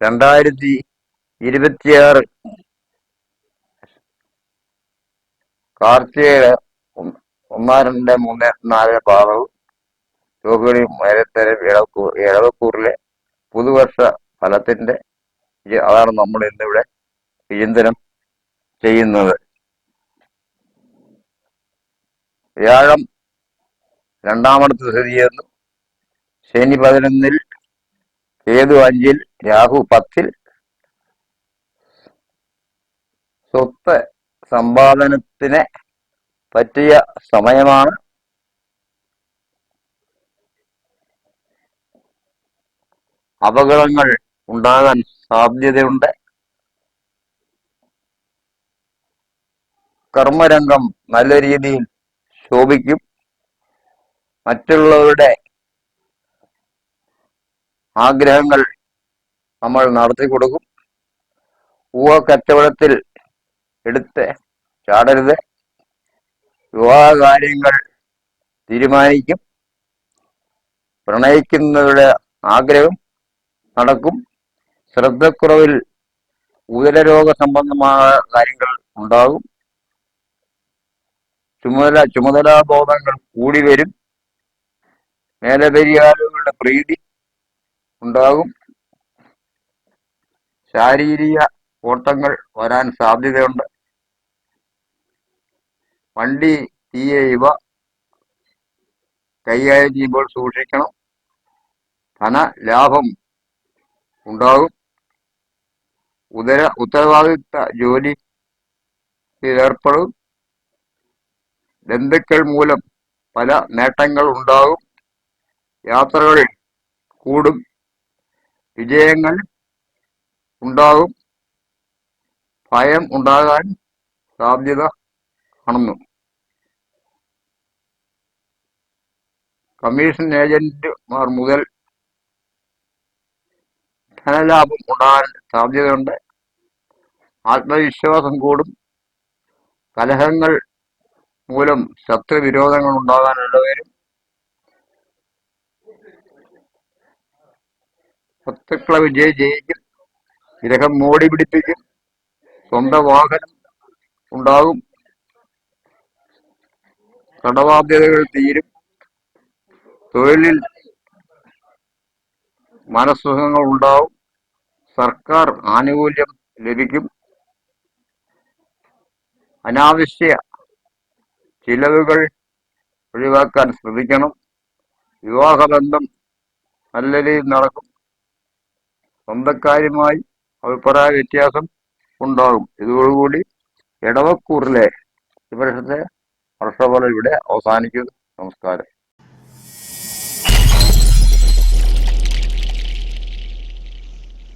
രണ്ടായിരത്തി ഇരുപത്തിയാറ് കാർത്തിക ഒന്ന് രണ്ട് മൂന്ന് നാല് പാറവ് തോക്കുകളി മേലത്തര ഇളവക്കൂർ ഇളവക്കൂറിലെ പുതുവർഷ ഫലത്തിന്റെ അതാണ് നമ്മൾ ഇന്നിവിടെ വിചിന്തനം ചെയ്യുന്നത്. വ്യാഴം രണ്ടാമത്തെ സ്ഥിതി ചെയ്യുന്നു ശനി പതിനൊന്നിൽ കേതു അഞ്ചിൽ രാഹു പത്തിൽ സ്വത്ത് സമ്പാദനത്തിന് പറ്റിയ സമയമാണ്. അപകടങ്ങൾ ഉണ്ടാകാൻ സാധ്യതയുണ്ട്. കർമ്മരംഗം നല്ല രീതിയിൽ ശോഭിക്കും. മറ്റുള്ളവരുടെ ആഗ്രഹങ്ങൾ നമ്മൾ നടത്തി കൊടുക്കും. ഊഹ കച്ചവടത്തിൽ എടുത്ത് ചാടരുത്. വിവാഹ കാര്യങ്ങൾ തീരുമാനിക്കും. പ്രണയിക്കുന്നവരുടെ ആഗ്രഹം നടക്കും. ശ്രദ്ധക്കുറവിൽ ഉദരരോഗ സംബന്ധമായ കാര്യങ്ങൾ ഉണ്ടാകും. ചുമതല ചുമതലാബോധങ്ങൾ കൂടി വരും. മേലപരിഹാരങ്ങളുടെ പ്രീതി ഉണ്ടാകും. ശാരീരിക ഓട്ടങ്ങൾ വരാൻ സാധ്യതയുണ്ട്. വണ്ടി തീയെ ഇവ കൈകാര്യം ചെയ്യുമ്പോൾ സൂക്ഷിക്കണം. ധന ലാഭം ഉണ്ടാകും. ഉദര ഉത്തരവാദിത്ത ജോലി ഏർപ്പെടും. ബന്ധുക്കൾ മൂലം പല നേട്ടങ്ങൾ ഉണ്ടാകും. യാത്രകൾ കൂടും. വിജയങ്ങൾ ഉണ്ടാകും. ഭയം ഉണ്ടാകാൻ സാധ്യത കാണുന്നു. കമ്മീഷൻ ഏജന്റുമാർ മുതൽ ധനലാഭം ഉണ്ടാകാൻ സാധ്യതയുണ്ട്. ആത്മവിശ്വാസം കൂടും. കലഹങ്ങൾ മൂലം ശത്രുവിരോധങ്ങൾ വിരോധങ്ങൾ വരും ശത്രുക്കളെ വിജയം ജയിക്കും. ഗ്രഹം മോടി പിടിപ്പിക്കും. സ്വന്തം വാഹനം ഉണ്ടാകും. കടബാധ്യതകൾ തീരും. തൊഴിലിൽ മനസ്സുഖങ്ങൾ ഉണ്ടാവും. സർക്കാർ ആനുകൂല്യം ലഭിക്കും. അനാവശ്യ ചിലവുകൾ ഒഴിവാക്കാൻ ശ്രദ്ധിക്കണം. വിവാഹബന്ധം നല്ല രീതിയിൽ നടക്കും. സ്വന്തക്കാരുമായി അഭിപ്രായ വ്യത്യാസം ഉണ്ടാകും. ഇതോടുകൂടി ഇടവക്കൂറിലെ ഈ വർഷത്തെ ഇവിടെ അവസാനിക്കുന്നു. നമസ്കാരം.